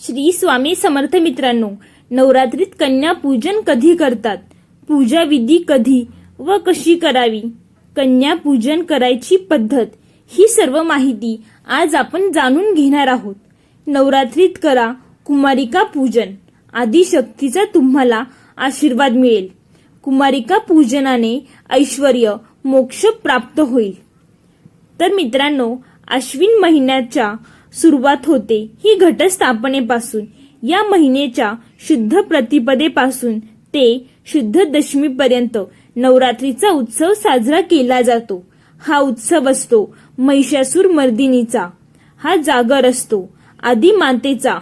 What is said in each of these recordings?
श्री स्वामी समर्थ मित्रांनो नवरात्रीत कन्या पूजन कधी करतात? पूजा विधी कधी व कशी करावी? कन्या पूजन करायची पद्धत ही सर्व माहिती आज आपण जाणून घेणार आहोत. नवरात्रीत करा कुमारिका पूजन. आदिशक्तीचा तुम्हाला आशीर्वाद मिळेल. कुमारिका पूजनाने ऐश्वर मोक्ष प्राप्त होईल. तर मित्रांनो आश्विन महिन्याच्या सुरुवात होते. ही घटस्थापनेपासून या महिन्याच्या शुद्ध प्रतिपदेपासून ते शुद्ध दशमीपर्यंत नवरात्रीचा उत्सव साजरा केला जातो. हा उत्सव असतो महिषासूर मर्दिनीचा. हा जागर असतो आदी मातेचा.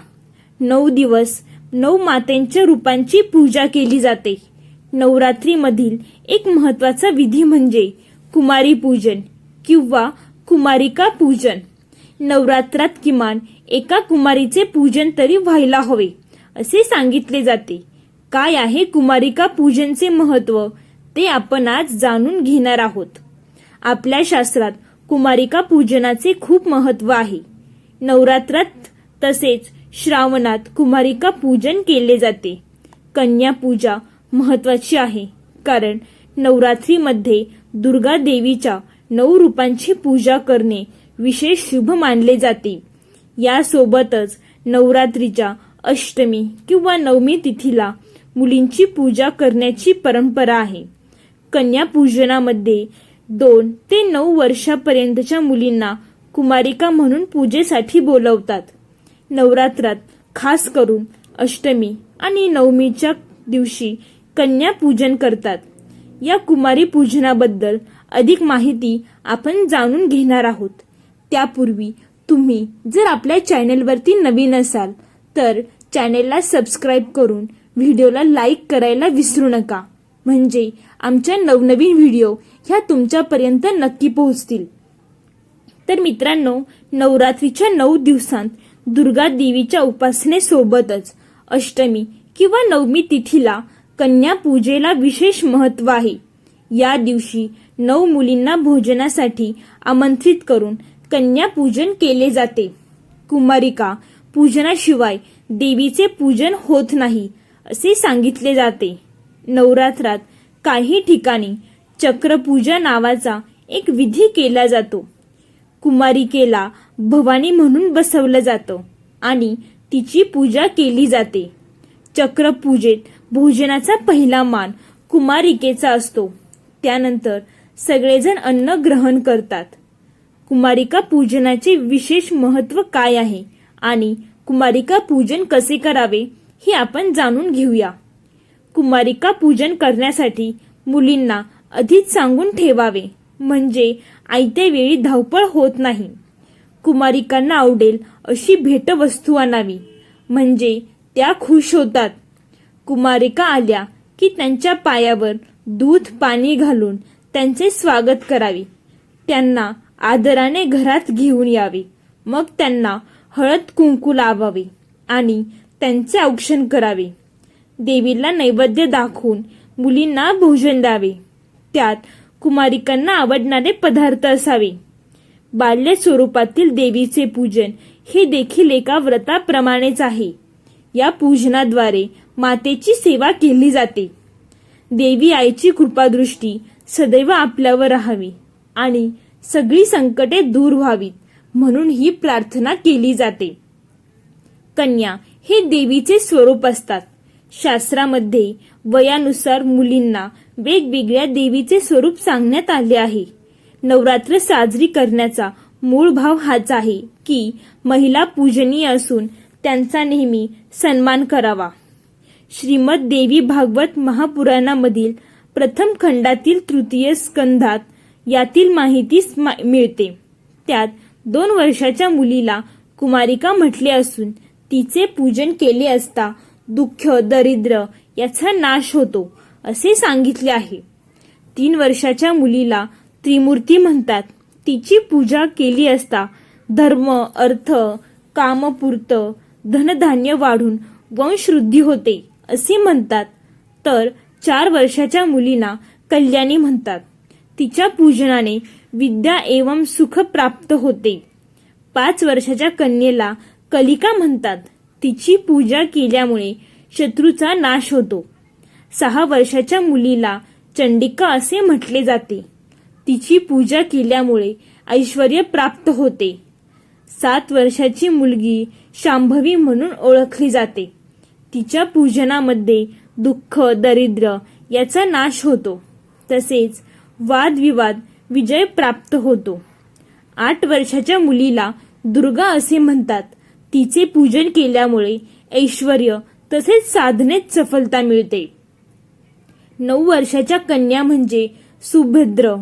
नऊ दिवस नऊ मातेंच्या रूपांची पूजा केली जाते. नवरात्रीमधील एक महत्त्वाचा विधी म्हणजे कुमारी पूजन किंवा कुमारिका पूजन. नवरात्रात किमान एका कुमारीचे पूजन तरी व्हायला हवे असे सांगितले जाते. काय आहे कुमारिका पूजनचे महत्त्व ते आपण आज जाणून घेणार आहोत. आपल्या शास्त्रात कुमारिका पूजनाचे खूप महत्त्व आहे. नवरात्रात तसेच श्रावणात कुमारिका पूजन केले जाते. कन्या पूजा महत्वाची आहे कारण नवरात्रीमध्ये दुर्गा देवीच्या नऊ रूपांची पूजा करणे विशेष शुभ मानले जाते. यासोबतच नवरात्रीच्या अष्टमी किंवा नवमी तिथीला मुलींची पूजा करण्याची परंपरा आहे. कन्या पूजनामध्ये दोन ते नऊ वर्षापर्यंतच्या मुलींना कुमारिका म्हणून पूजेसाठी बोलवतात. नवरात्रात खास करून अष्टमी आणि नवमीच्या दिवशी कन्या पूजन करतात. या कुमारी पूजनाबद्दल अधिक माहिती आपण जाणून घेणार आहोत. त्यापूर्वी तुम्ही जर आपल्या चॅनेलवरती नवीन असाल तर चॅनेलला सबस्क्राईब करून व्हिडिओला लाईक करायला विसरू नका. म्हणजे आमच्या नवनवीन व्हिडिओ ह्या तुमच्यापर्यंत नक्की पोहोचतील. तर मित्रांनो नवरात्रीच्या नऊ दिवसांत दुर्गा देवीच्या उपासनेसोबतच अष्टमी किंवा नवमी तिथीला कन्या पूजेला विशेष महत्त्व आहे. या दिवशी नऊ मुलींना भोजनासाठी आमंत्रित करून कन्या पूजन केले जाते. कुमारिका पूजनाशिवाय देवीचे पूजन होत नाही असे सांगितले जाते. नवरात्रात काही ठिकाणी चक्रपूजा नावाचा एक विधी केला जातो. कुमारिकेला भवानी म्हणून बसवलं जातं आणि तिची पूजा केली जाते. चक्रपूजेत भोजनाचा पहिला मान कुमारिकेचा असतो. त्यानंतर सगळेजण अन्न ग्रहण करतात. कुमारिका पूजनाचे विशेष महत्त्व काय आहे आणि कुमारिका पूजन कसे करावे हे आपण जाणून घेऊया. कुमारिका पूजन करण्यासाठी मुलींना आधीच सांगून ठेवावे म्हणजे आयत्या वेळी धावपळ होत नाही. कुमारिकांना आवडेल अशी भेटवस्तू आणावी म्हणजे त्या खुश होतात. कुमारिका आल्या की त्यांच्या पायावर दूध पाणी घालून त्यांचे स्वागत करावे. त्यांना आदराने घरात घेऊन यावे. मग त्यांना हळद कुंकू लावावे आणि त्यांचे औक्षण करावे. देवीला नैवेद्य दाखवून मुलींना भोजन द्यावे. त्यात कुमारिकांना आवडणारे पदार्थ असावे. बाल्य स्वरूपातील देवीचे पूजन हे देखील एका व्रताप्रमाणेच आहे. या पूजनाद्वारे मातेची सेवा केली जाते. देवी आईची कृपादृष्टी सदैव आपल्यावर राहावी आणि सगळी संकटे दूर व्हावीत म्हणून ही प्रार्थना केली जाते. कन्या हे देवीचे स्वरूप असतात. शास्त्रामध्ये वयानुसार मुलींना वेगवेगळ्या देवीचे स्वरूप सांगण्यात आले आहे. नवरात्र साजरी करण्याचा मूळ भाव हाच आहे की महिला पूजनीय असून त्यांचा नेहमी सन्मान करावा. श्रीमद देवी भागवत महापुराणामधील प्रथम खंडातील तृतीय स्कंधात यातील माहिती मिळते. त्यात दोन वर्षाच्या मुलीला कुमारिका म्हटले असून तिचे पूजन केले असता दुःख दरिद्र याचा नाश होतो असे सांगितले आहे. तीन वर्षाच्या मुलीला त्रिमूर्ती म्हणतात. तिची पूजा केली असता धर्म अर्थ कामपूर्त धनधान्य वाढून वंशवृद्धी होते असे म्हणतात. तर चार वर्षाच्या मुलीला कल्याणी म्हणतात. तिच्या पूजनाने विद्या एवं सुख प्राप्त होते. पाच वर्षाच्या कन्येला कलिका म्हणतात. तिची पूजा केल्यामुळे शत्रूचा नाश होतो. सहा वर्षाच्या मुलीला चंडिका असे म्हटले जाते. तिची पूजा केल्यामुळे ऐश्वर प्राप्त होते. सात वर्षाची मुलगी शांभवी म्हणून ओळखली जाते. तिच्या पूजनामध्ये दुःख दरिद्र याचा नाश होतो. तसेच वादविवाद विजय प्राप्त होतो. आठ वर्षाच्या मुलीला दुर्गा असे म्हणतात. तिचे पूजन केल्यामुळे ऐश्वर तसेच साधनेत सफलता मिळते. नऊ वर्षाच्या कन्या म्हणजे सुभद्र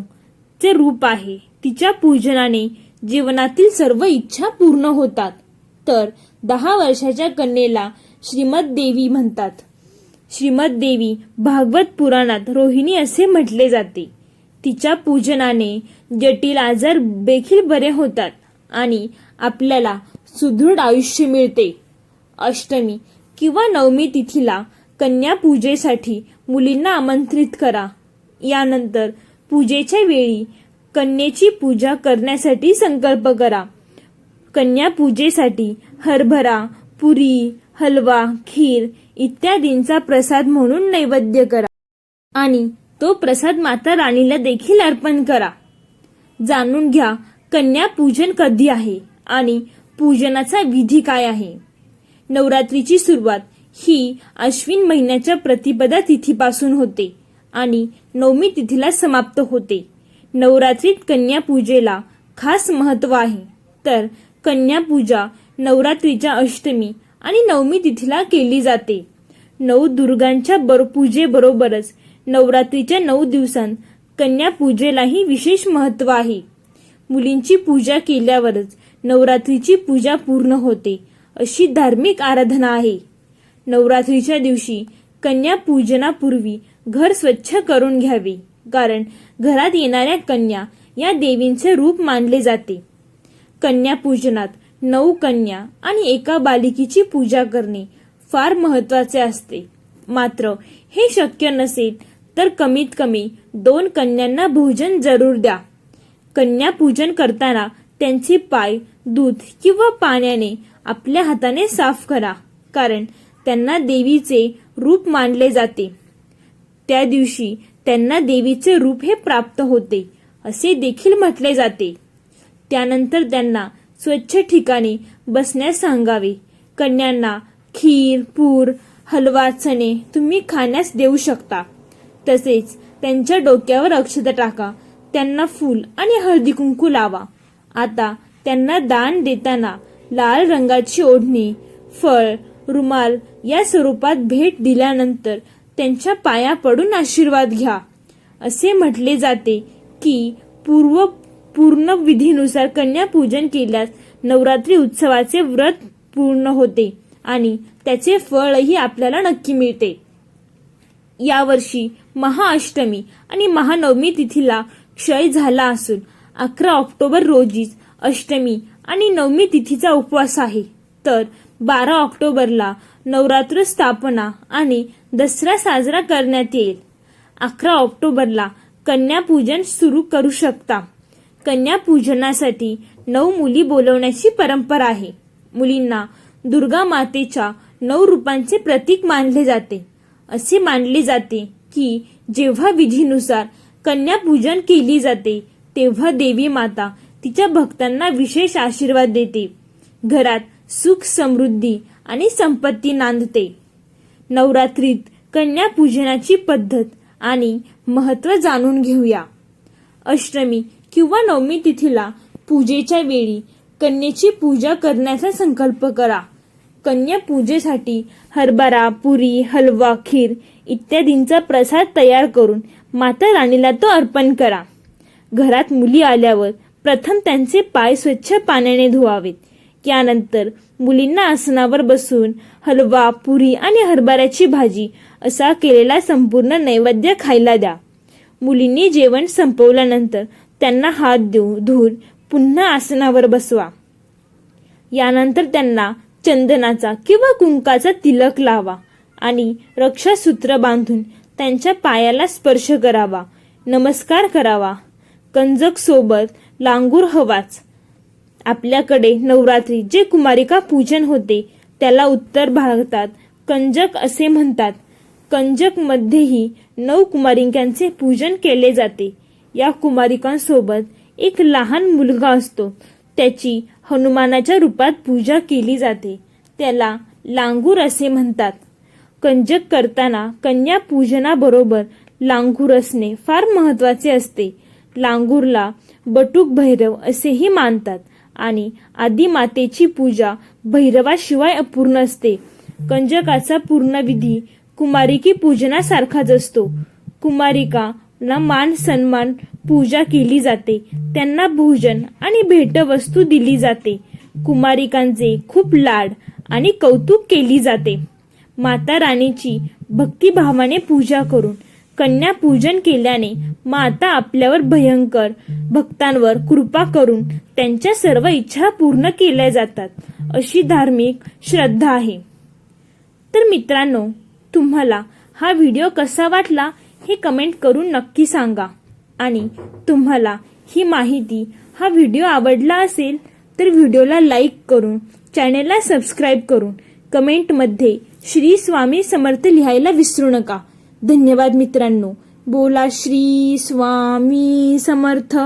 चे रूप आहे. तिच्या पूजनाने जीवनातील सर्व इच्छा पूर्ण होतात. तर दहा वर्षाच्या कन्येला श्रीमद देवी म्हणतात. श्रीमद देवी भागवत पुराणात रोहिणी असे म्हटले जाते. तिच्या पूजनाने जटिल आजार देखील बरे होतात आणि आपल्याला सुदृढ आयुष्य मिळते. अष्टमी किंवा नवमी तिथीला कन्या पूजेसाठी मुलींना आमंत्रित करा. यानंतर पूजेच्या वेळी कन्येची पूजा करण्यासाठी संकल्प करा. कन्या पूजेसाठी हरभरा पुरी हलवा खीर इत्यादींचा प्रसाद म्हणून नैवेद्य करा. आणि तो प्रसाद माता राणीला देखील अर्पण करा. जाणून घ्या कन्या पूजन कधी आहे आणि पूजनाचा विधी काय आहे? नवरात्रीची सुरुवात ही अश्विन महिन्याच्या प्रतिपदा तिथीपासून होते आणि नवमी तिथीला समाप्त होते. नवरात्रीत कन्या पूजेला खास महत्त्व आहे. तर कन्या पूजा नवरात्रीच्या अष्टमी आणि नवमी तिथीला केली जाते. नऊ दुर्गांच्या बर पूजेबरोबरच नवरात्रीच्या नऊ दिवसांत कन्या पूजेलाही विशेष महत्त्व आहे. मुलींची पूजा केल्यावरच नवरात्रीची पूजा पूर्ण होते अशी धार्मिक आराधना आहे. नवरात्रीच्या दिवशी कन्या पूजनापूर्वी घर स्वच्छ करून घ्यावे कारण घरात येणाऱ्या कन्या या देवींचे रूप मानले जाते. कन्या पूजनात नऊ कन्या आणि एका बालिकेची पूजा करणे फार महत्त्वाचे असते. मात्र हे शक्य नसेल तर कमीत कमी दोन कन्यांना भोजन जरूर द्या. कन्या पूजन करताना त्यांचे पाय दूध किंवा पाण्याने आपल्या हाताने साफ करा कारण त्यांना देवीचे रूप मानले जाते. त्या दिवशी त्यांना देवीचे रूप हे प्राप्त होते असे देखील म्हटले जाते. त्यानंतर त्यांना स्वच्छ ठिकाणी बसण्यास सांगावे. कन्यांना खीर पूर हलवा चणे तुम्ही खाण्यास देऊ शकता. तसेच त्यांच्या डोक्यावर अक्षता टाका. त्यांना फूल आणि हळदी कुंकू लावा. आता त्यांना दान देताना लाल रंगाची ओढणी फळ रुमाल या स्वरूपात भेट दिल्यानंतर त्यांच्या पाया पडून आशीर्वाद घ्या. असे म्हटले जाते की पूर्व पूर्ण विधीनुसार कन्यापूजन केल्यास नवरात्री उत्सवाचे व्रत पूर्ण होते आणि त्याचे फळही आपल्याला नक्की मिळते. यावर्षी महाअष्टमी आणि महानवमी तिथीला क्षय झाला असून अकरा ऑक्टोबर रोजीच अष्टमी आणि नवमी तिथीचा उपवास आहे. तर बारा ऑक्टोबरला नवरात्र स्थापना आणि दसरा साजरा करण्यात येईल. अकरा ऑक्टोबरला कन्यापूजन सुरू करू शकता. कन्यापूजनासाठी नऊ मुली बोलवण्याची परंपरा आहे. मुलींना दुर्गा मातेच्या नऊ रूपांचे प्रतीक मानले जाते. असे मानले जाते की जेव्हा विधीनुसार कन्यापूजन केली जाते तेव्हा देवी माता तिच्या भक्तांना विशेष आशीर्वाद देते. घरात सुख समृद्धी आणि संपत्ती नांदते. नवरात्रीत कन्यापूजनाची पद्धत आणि महत्त्व जाणून घेऊया. अष्टमी किंवा नवमी तिथीला पूजेच्या वेळी कन्येची पूजा करण्याचा संकल्प करा. कन्या पूजेसाठी हरभरा पुरी हलवा खीर इत्यादींचा प्रसाद तयार करून माता राणीला तो अर्पण करा. घरात मुली आल्यावर प्रथम त्यांचे पाय स्वच्छ पाण्याने धुवावेत. यानंतर मुलींना आसनावर बसून हलवा पुरी आणि हरभऱ्याची भाजी असा केलेला संपूर्ण नैवेद्य खायला द्या. मुलींनी जेवण संपवल्यानंतर त्यांना हात देऊ धूर पुन्हा आसनावर बसवा. यानंतर त्यांना चंदनाचा किंवा कुंकाचा तिलक लावा आणि रक्षासूत्र बांधून त्यांच्या पायाला स्पर्श करावा नमस्कार करावा. कंजक सोबत लांगूर हवाच. आपल्याकडे नवरात्री जे कुमारिका पूजन होते त्याला उत्तर भारतात कंजक असे म्हणतात. कंजकमध्येही नऊ कुमारिकांचे पूजन केले जाते. या कुमारिकांसोबत एक लहान मुलगा असतो. त्याची हनुमानाच्या रूपात पूजा केली जाते. त्याला लांगूर असे म्हणतात. कंजक करताना कन्या पूजनाबरोबर लांगूर असणे फार महत्त्वाचे असते. लांगूरला बटूक भैरव असेही मानतात आणि आदिमातेची पूजा भैरवाशिवाय अपूर्ण असते. कंजकाचा पूर्ण विधी कुमारिकी पूजनासारखाच असतो. कुमारिकांना मान सन्मान पूजा केली जाते. त्यांना भोजन आणि भेटवस्तू दिली जाते. कुमारिकांचे खूप लाड आणि कौतुक केली जाते. माता राणीची भक्तिभावाने पूजा करून कन्या पूजन केल्याने माता आपल्यावर भयंकर भक्तांवर कृपा करून त्यांच्या सर्व इच्छा पूर्ण केल्या जातात. अशी धार्मिक श्रद्धा आहे. तर मित्रांनो तुम्हाला हा व्हिडिओ कसा वाटला हे कमेंट करून नक्की सांगा. आणि तुम्हाला ही माहिती हा व्हिडिओ आवडला असेल तर व्हिडिओला लाईक करून चॅनेलला सबस्क्राईब करून कमेंटमध्ये श्री स्वामी समर्थ लिहायला विसरू नका. धन्यवाद मित्रांनो. बोला श्री स्वामी समर्थ.